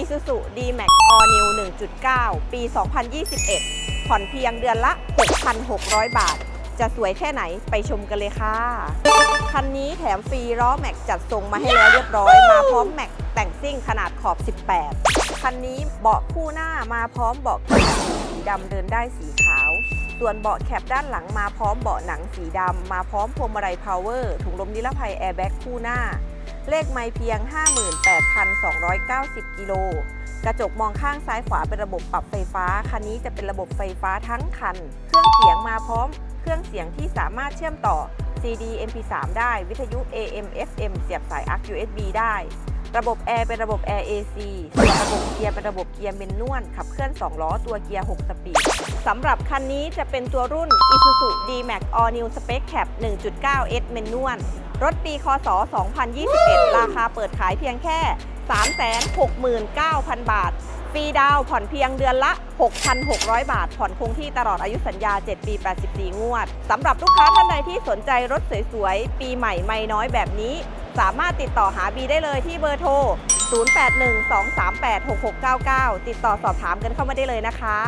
Isuzu D-Max All New 1.9 ปี 2021 ผ่อนเพียงเดือนละ 6,600 บาท จะสวยแค่ไหนไปชมกันเลยค่ะ คันนี้แถมฟรีล้อแม็กจัดทรงมาให้แล้วเรียบร้อย มาพร้อมแม็กแต่งซิ่งขนาดขอบ 18 คันนี้เบาะคู่หน้ามาพร้อมเบาะกันสีดำเดินได้สีขาว ส่วนเบาะแคปด้านหลังมาพร้อมเบาะหนังสีดำมาพร้อมพวงมาลัยพาวเวอร์ถุงลมนิรภัยแอร์แบ็กคู่หน้า เลขไม่เพียง 58,290 กิโล กระจกมองข้างซ้ายขวาเป็นระบบปรับไฟฟ้า คันนี้จะเป็นระบบไฟฟ้าทั้งคัน เครื่องเสียงมาพร้อม เครื่องเสียงที่สามารถเชื่อมต่อ CD MP3 ได้ วิทยุ AM FM เสียบสาย ARC USB ได้ ระบบแอร์เป็นระบบแอร์ AC ระบบเกียร์เป็นระบบเกียร์เมนนวลขับเคลื่อน 2 ล้อตัวเกียร์ 6 สปีด สำหรับคันนี้จะเป็นตัวรุ่น Isuzu D-Max All New Spec Cap 1.9 S เมนนวล รถปีคศ 2021 ราคาเปิดขายเพียงแค่ 369,000 บาท ฟรีดาวผ่อนเพียงเดือนละ 6,600 บาท ผ่อนคงที่ตลอดอายุสัญญา 7 ปี 84 งวด สำหรับลูกค้าท่านใดที่สนใจรถสวยๆ ปีใหม่ไม่น้อยแบบนี้ สามารถติดต่อหาบีได้เลยที่เบอร์โทร 0812386699 ติดต่อสอบถามกันเข้ามาได้เลยนะคะ